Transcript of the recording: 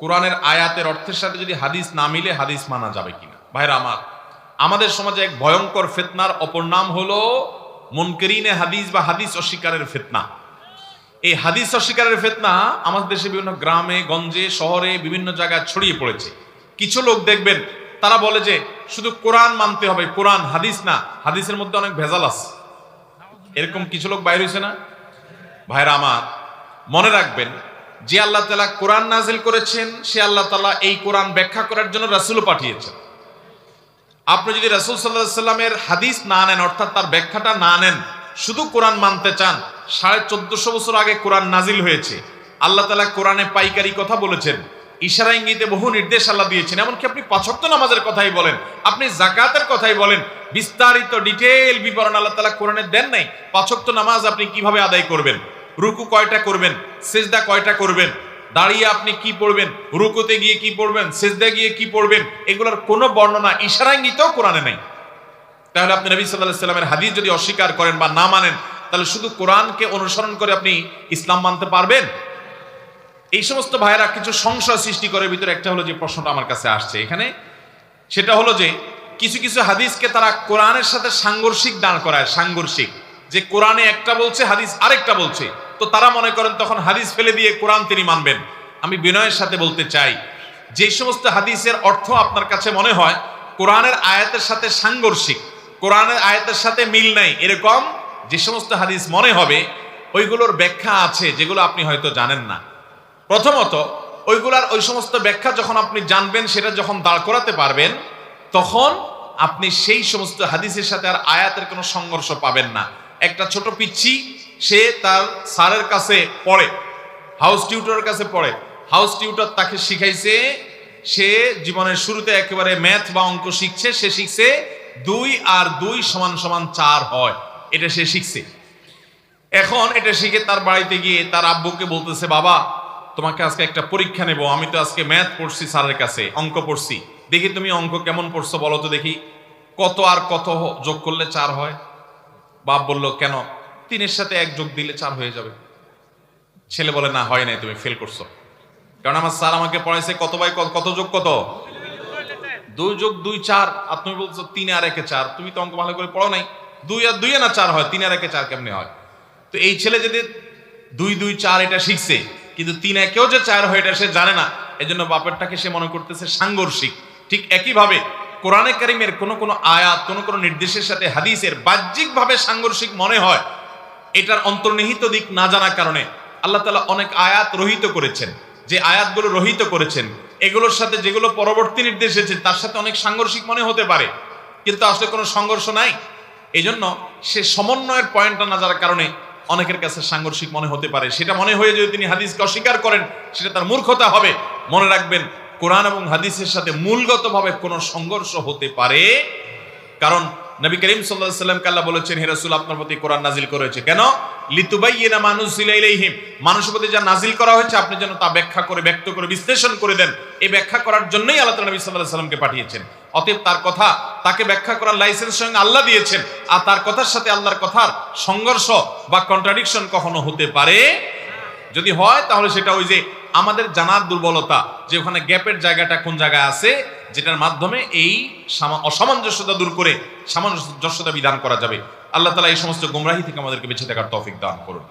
কোরআনের আয়াতের অর্থের সাথে যদি হাদিস না মিলে, হাদিস মানা যাবে কিনা? ভাইরা আমার, আমাদের সমাজে এক ভয়ঙ্কর ফেতনার অপর নাম হলো মুনকেরিনে হাদিস বা হাদিস অস্বীকারের ফেতনা। এই হাদিস অস্বীকারের ফেতনা আমাদের দেশে বিভিন্ন গ্রামে, গঞ্জে, শহরে, বিভিন্ন জায়গায় ছড়িয়ে পড়েছে। কিছু লোক দেখবেন, তারা বলে যে শুধু কোরআন মানতে হবে, কোরআন হাদিস না, হাদিসের মধ্যে অনেক ভেজাল আছে। এরকম কিছু লোক বাইরে হয়েছে না? ভাইরা আমার, মনে রাখবেন যে আল্লাহ তালা কোরআন নাজিল করেছেন, সে আল্লাহ তালা এই কোরআন ব্যাখ্যা করার জন্য রাসুলও পাঠিয়েছেন। আপনি যদি রাসুল সাল্লাহ সাল্লামের হাদিস না নেন, অর্থাৎ তার ব্যাখ্যাটা না নেন, শুধু কোরআন মানতে চান, সাড়ে চোদ্দশো বছর আগে কোরআন নাজিল হয়েছে, আল্লাহ তালা কোরআনে পাইকারি কথা বলেছেন, ইশারা ইঙ্গিতে বহু নির্দেশ আল্লাহ দিয়েছেন, এমনকি আপনি পাঁচক্ত নামাজের কথাই বলেন, আপনি জাকাতের কথাই বলেন, বিস্তারিত ডিটেল বিবরণ আল্লাহ তালা কোরআনে দেন নাই পাঁচক্ত নামাজ আপনি কীভাবে আদায় করবেন? রুকু কয়টা করবেন? সেজদা কয়টা করবেন? দাঁড়িয়ে আপনি কি পড়বেন? রুকুতে গিয়ে কি পড়বেন? সেজদা গিয়ে কি পড়বেন? এগুলোর কোনো বর্ণনা ইশারাঙ্গিতেও কোরআনে নাই। তাহলে আপনি নবী সাল্লাহ সাল্লামের হাদিস যদি অস্বীকার করেন বা না মানেন, তাহলে শুধু কোরআনকে অনুসরণ করে আপনি ইসলাম মানতে পারবেন? এই সমস্ত ভাইয়েরা কিছু সংশয় সৃষ্টি করে, ভিতরে একটা হলো যে প্রশ্নটা আমার কাছে আসছে এখানে। সেটা হলো যে কিছু কিছু হাদিসকে তারা কোরআনের সাথে সাংঘর্ষিক দাঁড় করায়, সাংঘর্ষিক। যে কোরআনে একটা বলছে, হাদিস আরেকটা বলছে। তো তারা মনে করেন তখন হাদিস ফেলে দিয়ে কোরআন তিনি মানবেন। আমি বিনয়ের সাথে বলতে চাই, যে সমস্ত হাদিসের অর্থ আপনার কাছে মনে হয়, কোরআনের আয়াতের সাথে সাংঘর্ষিক, কোরআনের আয়াতের সাথে মিল নাই, এরকম যে সমস্ত হাদিস মনে হবে, ওইগুলোর ব্যাখ্যা আছে, যেগুলো আপনি হয়তো জানেন না। প্রথমত, ওইগুলার ওই সমস্ত ব্যাখ্যা যখন আপনি জানবেন, সেটা যখন দাঁড় করাতে পারবেন, তখন আপনি সেই সমস্ত হাদিসের সাথে আর আয়াতের কোনো সংঘর্ষ পাবেন না। একটা ছোট পিচ্ছি, সে তার স্যারের কাছে পড়ে হাউস টিউটরের কাছে পড়ে। হাউস টিউটর তাকে শিখাইছে, সে জীবনের শুরুতে একেবারে ম্যাথ বা অঙ্ক শিখছে, সে শিখছে দুই আর দুই সমান সমান চার হয়, এটা সে শিখছে। এখন এটা শিখে তার বাড়িতে গিয়ে তার আব্বুকে বলতেছে, বাবা, তোমাকে আজকে একটা পরীক্ষা নেব, আমি তো আজকে ম্যাথ পড়ছি স্যারের কাছে, অঙ্ক পড়ছি। দেখি তুমি অঙ্ক কেমন পড়ছো বলো তো দেখি। কত আর কত যোগ করলে চার হয়? বাপ বলল, কেন? তিনের সাথে এক যোগ দিলে চার হয়ে যাবে। ছেলে বলে, না, হয় নাই, তুমি ফেল করছ। কারণ আমার স্যার আমাকে পড়াইছে কত বাই কত যোগ কত? দুই যোগ দুই চার, আর তুমি বলছো তিন আর একে চার। তুমি তো অঙ্ক ভালো করে পড়ো নাই। দুই আর দুই না চার হয়, তিন আর একে চার কেমনে হয়? তো এই ছেলে যদি দুই দুই চার এটা শিখছে, কিন্তু তিন একেও যে চার হয় এটা সে জানে না। এই এজন্য বাপেরটাকে সে মনে করতেছে সাংঘর্ষিক। ঠিক একইভাবে কোরআনে কারিমের কোনো কোনো আয়াত, কোনো কোনো নির্দেশের সাথে হাদিসের বাহ্যিকভাবে সাংঘর্ষিক মনে হয়, এটার অন্তর্নিহিত দিক না জানার কারণে আল্লাহ তালা অনেক আয়াত রহিত করেছেন। যে আয়াতগুলো রহিত করেছেন, এগুলোর সাথে যেগুলো পরবর্তী নির্দেশ এসেছে, তার সাথে অনেক সাংঘর্ষিক মনে হতে পারে। কিন্তু আসলে কোনো সংঘর্ষ নাই। এই জন্য সে সমন্বয়ের পয়েন্টটা না জানার কারণে অনেকের কাছে সাংঘর্ষিক মনে হতে পারে। সেটা মনে হয়ে যদি তিনি হাদিসকে অস্বীকার করেন, সেটা তার মূর্খতা হবে। মনে রাখবেন কোরআন এবং হাদিসের সাথে মূলগতভাবে কোনো সংঘর্ষ হতে পারে? কারণ নবী করিম সাল্লাল্লাহু সাল্লাম কাল্লা বলেছেন, হে রাসূল, আপনার প্রতি কোরআন নাজিল করেছে। কেন? লিতুবাইয়িনা ইলাইহিম। মানুষের প্রতি যা নাজিল করা হয়েছে, আপনি যেন তা ব্যাখ্যা করে, ব্যক্ত করে, বিশ্লেষণ করে দেন। এই ব্যাখ্যা করার জন্যই আল্লাহ নবী সাল্লাল্লাহু সাল্লামকে পাঠিয়েছেন। অতএব তার কথা, তাকে ব্যাখ্যা করার লাইসেন্স স্বয়ং আল্লাহ দিয়েছেন। আর তার কথার সাথে আল্লাহর কথার সংঘর্ষ বা কন্ট্রাডিকশন কখনো হতে পারে? যদি হয়, তাহলে সেটা ওই যে আমাদের জানার দুর্বলতা যে ওখানে গ্যাপের জায়গাটা কোন জায়গায় আছে, যেটার মাধ্যমে এই সামা- অসামঞ্জস্যতা দূর করে সামঞ্জস্যতা বিধান করা যাবে। আল্লাহ তালা এই সমস্ত গুমরাহি থেকে আমাদেরকে বেছে থাকার তৌফিক দান করুন।